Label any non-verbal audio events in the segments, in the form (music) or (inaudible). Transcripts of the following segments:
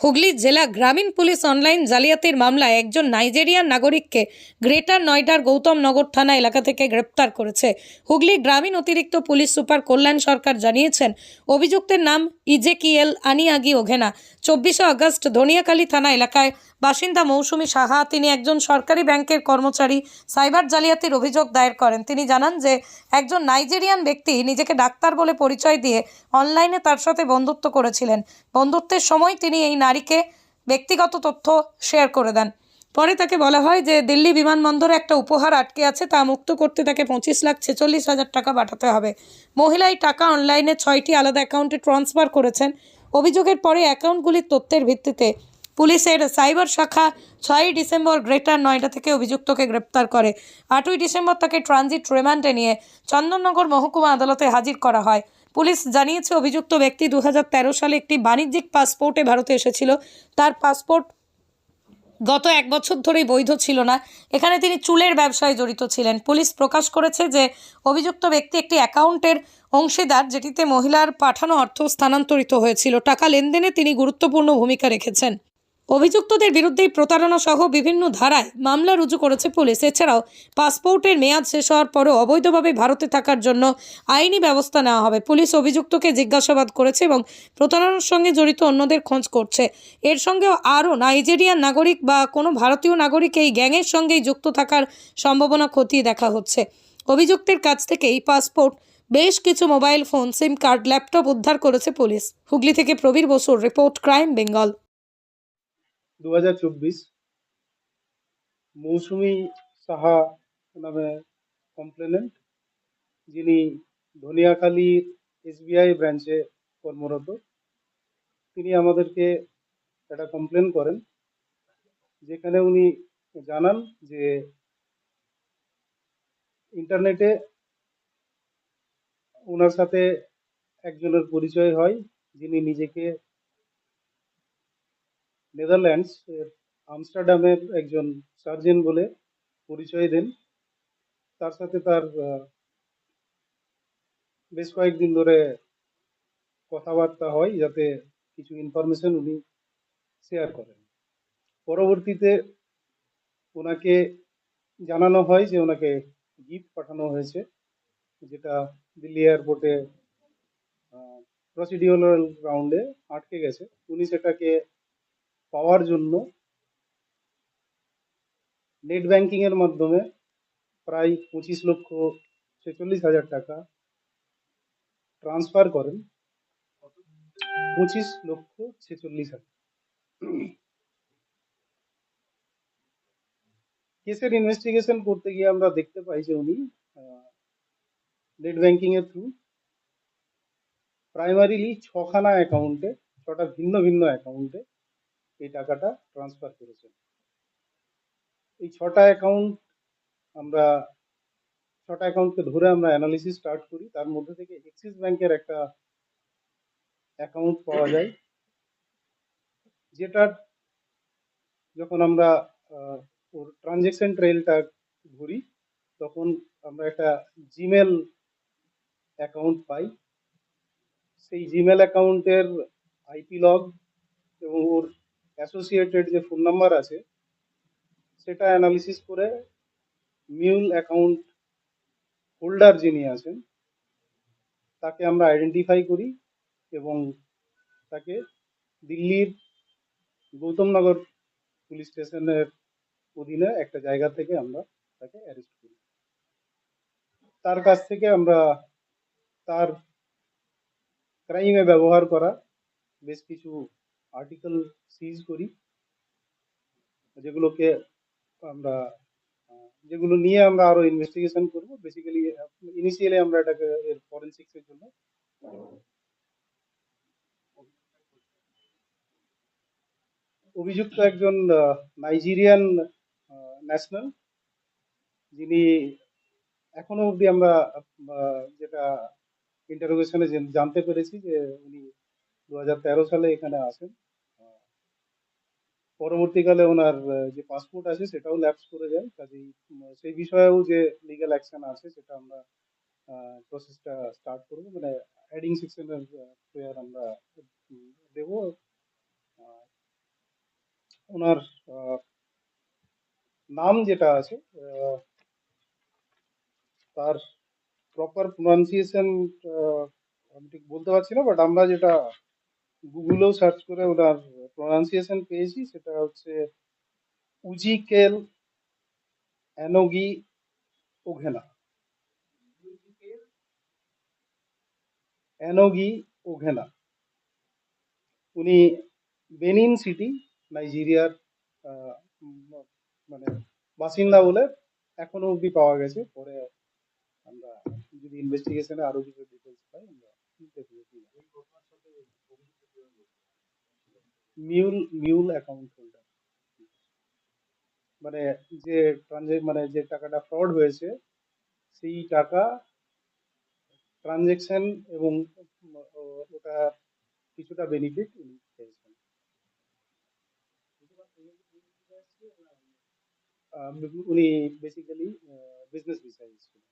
হুগলি জেলা গ্রামীণ police online জালিয়াতির মামলায় একজন নাইজেরিয়ান নাগরিককে গ্রেটার নয়ডার গৌতম নগর থানা এলাকা থেকে গ্রেপ্তার করেছে। হুগলি গ্রামীণ অতিরিক্ত পুলিশ সুপার কল্যাণ সরকার জানিয়েছেন, অভিযুক্তের নাম ইজেকিএল আনিয়াগি ওঘেনা। চব্বিশে আগস্ট ধনিয়াকালী থানা এলাকায় বাসিন্দা মৌসুমী সাহা, তিনি একজন সরকারি ব্যাংকের কর্মচারী, সাইবার জালিয়াতির অভিযোগ দায়ের করেন। তিনি জানান যে, একজন নাইজেরিয়ান ব্যক্তি নিজেকে ডাক্তার বলে পরিচয় দিয়ে অনলাইনে তার সাথে বন্ধুত্ব করেছিলেন। বন্ধুত্বের সময় তিনি এই নারীকে ব্যক্তিগত তথ্য শেয়ার করে দেন। পরে তাকে বলা হয় যে, দিল্লি বিমানবন্দরে একটা উপহার আটকে আছে, তা মুক্ত করতে তাকে পঁচিশ লাখ ছেচল্লিশ হাজার টাকা পাঠাতে হবে। মহিলা এই টাকা অনলাইনে ছয়টি আলাদা অ্যাকাউন্টে ট্রান্সফার করেছেন। অভিযোগের পরে অ্যাকাউন্টগুলির তথ্যের ভিত্তিতে পুলিশের সাইবার শাখা ছয়ই ডিসেম্বর গ্রেটার নয়ডা থেকে অভিযুক্তকে গ্রেপ্তার করে। আটই ডিসেম্বর তাকে ট্রানজিট রিমান্ডে নিয়ে চন্দননগর মহকুমা আদালতে হাজির করা হয়। পুলিশ জানিয়েছে, অভিযুক্ত ব্যক্তি দু হাজার তেরো সালে একটি বাণিজ্যিক পাসপোর্টে ভারতে এসেছিল। তার পাসপোর্ট গত এক বছর ধরেই বৈধ ছিল না। এখানে তিনি চুলের ব্যবসায় জড়িত ছিলেন। পুলিশ প্রকাশ করেছে যে, অভিযুক্ত ব্যক্তি একটি অ্যাকাউন্টের অংশীদার যেটিতে মহিলার পাঠানো অর্থ স্থানান্তরিত হয়েছিল। টাকা লেনদেনে তিনি গুরুত্বপূর্ণ ভূমিকা রেখেছেন। অভিযুক্তদের বিরুদ্ধেই প্রতারণা সহ বিভিন্ন ধারায় মামলা রুজু করেছে পুলিশ। এছাড়াও পাসপোর্টের মেয়াদ শেষ হওয়ার পরও অবৈধভাবে ভারতে থাকার জন্য আইনি ব্যবস্থা নেওয়া হবে। পুলিশ অভিযুক্তকে জিজ্ঞাসাবাদ করেছে এবং প্রতারণার সঙ্গে জড়িত অন্যদের খোঁজ করছে। এর সঙ্গে আরও নাইজেরিয়ান নাগরিক বা কোনো ভারতীয় নাগরিক এই গ্যাংয়ের সঙ্গেই যুক্ত থাকার সম্ভাবনা খতিয়ে দেখা হচ্ছে। অভিযুক্তের কাছ থেকে এই পাসপোর্ট, বেশ কিছু mobile phone, SIM card, laptop উদ্ধার করেছে পুলিশ। হুগলি থেকে প্রবীর বসুর রিপোর্ট ক্রাইম বেঙ্গল। দু হাজার চব্বিশ। মৌসুমি সাহা নামে কমপ্লেনেন্ট যিনি ধনিয়াখালীর এসবিআই ব্রাঞ্চে কর্মরত। তিনি আমাদেরকে একটা কমপ্লেন করেন, যেখানে উনি জানান যে ইন্টারনেটে ওনার সাথে একজনের পরিচয় হয়, যিনি নিজেকে নেদারল্যান্ডস, এর আমস্টারডামের একজন সার্জন বলে পরিচয় দেন। তার সাথে তার বেশ কয়েকদিন ধরে কথাবার্তা হয় যাতে কিছু ইনফরমেশন উনি শেয়ার করেন। পরবর্তীতে ওনাকে জানানো হয় যে ওনাকে গিফট পাঠানো হয়েছে, যেটা দিল্লি এয়ারপোর্টে প্রসিডিওরাল রাউন্ডে আটকে গেছে। উনি সেটাকে পাওয়ার জন্য নেট ব্যাংকিং এর মাধ্যমে প্রায় পঁচিশ লক্ষ ছেচল্লিশ হাজার টাকা ট্রান্সফার করেন। পঁচিশ লক্ষ ছেচল্লিশ হাজার। কেসের ইনভেস্টিগেশন করতে গিয়ে আমরা দেখতে পাই যে উনি নেট ব্যাংকিং এর থ্রু প্রাইমারিলি ছখানা অ্যাকাউন্টে ছটা ভিন্ন ভিন্ন অ্যাকাউন্টে এই টাকাটা ট্রান্সফার করেছেন। এই ছটা অ্যাকাউন্ট আমরা, ছটা অ্যাকাউন্টকে ধরে আমরা অ্যানালিসিস স্টার্ট করি। তার মধ্যে থেকে এক্সিস ব্যাংকের একটা অ্যাকাউন্ট পাওয়া যায়। যেটার যখন আমরা ওর ট্রানজেকশন ট্রেলটা ঘুরি তখন আমরা একটা জিমেল অ্যাকাউন্ট পাই। সেই জিমেল অ্যাকাউন্টের আইপি লগ এবং ওর অ্যাসোসিয়েটেড যে ফোন নাম্বার আছে, সেটা অ্যানালিসিস করে মিউল অ্যাকাউন্ট হোল্ডার যিনি আছেন, তাকে আমরা আইডেন্টিফাই করি এবং তাকে দিল্লির গৌতমনগর পুলিশ স্টেশনের অধীনে একটা জায়গা থেকে আমরা তাকে অ্যারেস্ট করি। তার কাছ থেকে আমরা তার ক্রাইমে ব্যবহার করা বেশ কিছু আর্টিকেল সিজ করি, যেগুলোকে আমরা, যেগুলো নিয়ে আমরা আরও ইনভেস্টিগেশন করব। বেসিক্যালি ইনিশিয়ালি আমরা এটাকে এর ফরেন্সিক্স এর জন্য অভিযুক্ত একজন নাইজেরিয়ান ন্যাশনাল যিনি এখনও অবধি আমরা যেটা ইন্টারোগেশনে জানতে পেরেছি যে উনি দু হাজার তেরো সালে এখানে আসেন। পরবর্তীকালে ওনার যে পাসপোর্ট আছে সেটাও ল্যাপস করে যায়। কাজেই সেই বিষয়েও যে লিগ্যাল অ্যাকশন আছে সেটা আমরা প্রসেসটা স্টার্ট করব। মানে অ্যাডিং সেকশনের প্রেয়ার আমরা দেবো। ওনার নাম যেটা আছে তার প্রপার প্রনাউন্সিয়েশন আমি ঠিক বলতে পারছি না বাট আমরা যেটা গুগলেও সার্চ করে ওনার প্রনাউন্সিয়েশন পেয়েছি সেটা হচ্ছে উজিকেল অ্যানোগি ওঘেনা অ্যানোগি ওঘেনা উনি বেনিন সিটি নাইজেরিয়ার মানে বাসিন্দা বলে এখনও অবধি পাওয়া গেছে। পরে আমরা যদি ইনভেস্টিগেশনে আরও কিছু ডিটেলস পাই আমরা মিউল মিউল অ্যাকাউন্ট হোল্ডার মানে যে মানে যে টাকাটা ফ্রড হয়েছে, সেই টাকা ট্রানজেকশন এবং ওটা কিছুটা বেনিফিট উনি পেয়েছেন। উনি বেসিক্যালি বিজনেস ছিলেন।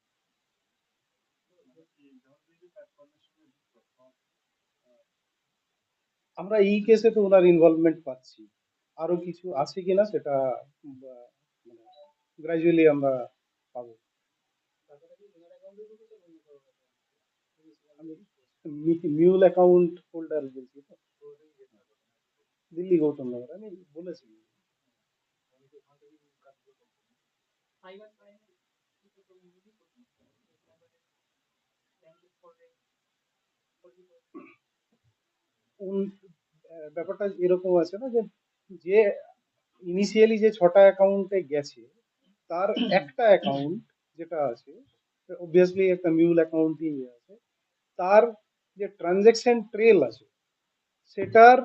আমরা এই কেসে তো ওনার ইনভলভমেন্ট পাচ্ছি। আরও কিছু আছে কিনা সেটা উম, মানে গ্রাজুয়ালি আমরা পাবো। মিউল অ্যাকাউন্ট হোল্ডার বলছি তো? দিল্লি গৌতম নগর আমি বলেছি। ব্যাপারটা এরকম আছে না যে যে ইনিশিয়ালি যে ছটা অ্যাকাউন্টে গেছে তার (clears throat) একটা অ্যাকাউন্ট যেটা আছে অবভিয়াসলি একটা মিউল অ্যাকাউন্টই আছে তার যে ট্রানজেকশন ট্রেল আছে সেটার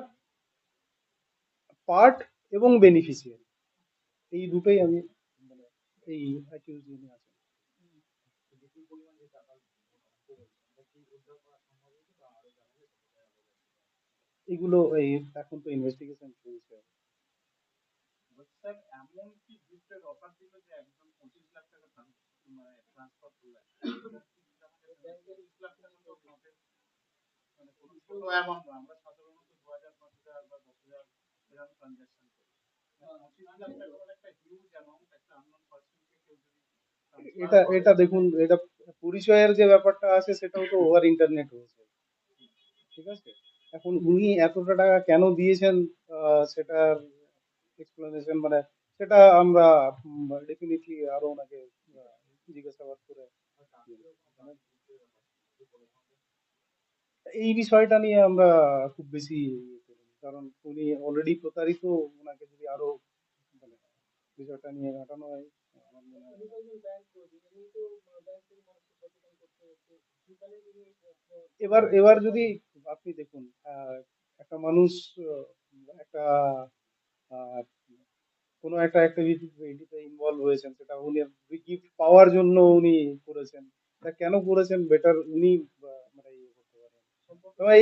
পার্ট এবং বেনিফিশিয়ারি এই দুটোই আমি মানে এই অ্যাকিউজ নিয়ে আছেন এগুলো এই এখন তো ইনভেস্টিগেশন চলছে। এমন কি গিফটের অফার দিল যে একদম পঁচিশ লাখ টাকা মানে ট্রান্সফার করলেন? পঁচিশ লাখ টাকা তো মানে কোনো ছোট অ্যামাউন্ট আমরা সাধারণত দু হাজার পাঁচ হাজার বা দশ হাজার এরকম ট্রানজাকশন করি। পঁচিশ লাখ টাকা মানে একটা হিউজ অ্যামাউন্ট একটা আননোন পার্সনকে কেউ যদি এটা এটা দেখুন এটা পরিচয়ের যে ব্যাপারটা আছে সেটাও তো ওভার ইন্টারনেট হয়েছে। ঠিক আছে? এখন উনি এতটা টাকা কেন দিয়েছেন সেটার এক্সপ্লেনেশন মানে সেটা আমরা ডেফিনেটলি আরও ওনাকে জিজ্ঞাসাবাদ করে এই বিষয়টা নিয়ে আমরা খুব বেশি ইয়ে কারণ উনি অলরেডি প্রতারিত, ওনাকে যদি আরও মানে বিষয়টা নিয়ে ঘাটানো হয় এবার এবার যদি আপনি দেখুন একটা মানুষ একটা কোনো একটা অ্যাক্টিভিটিতে ইনভলভ হয়েছেন, সেটা উনি গিফট পাওয়ার জন্য উনি করেছেন, তা কেন করেছেন? বেটার উনি মানে ইয়ে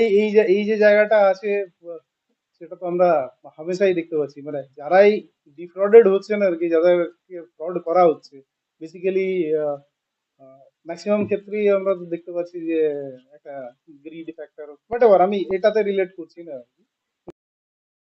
এই এই যে এই যে জায়গাটা আছে, সেটা তো আমরা হামেশাই দেখতে পাচ্ছি। মানে যারাই ডিফ্রডেড হচ্ছেন আর কি, যাদেরকে ফ্রড করা হচ্ছে বেসিক্যালি ম্যাক্সিমাম ক্ষেত্রেই আমরা দেখতে পাচ্ছি যে একটা গ্রিড ফ্যাক্টর হোয়াট আমি এটাতে রিলেট করছি না।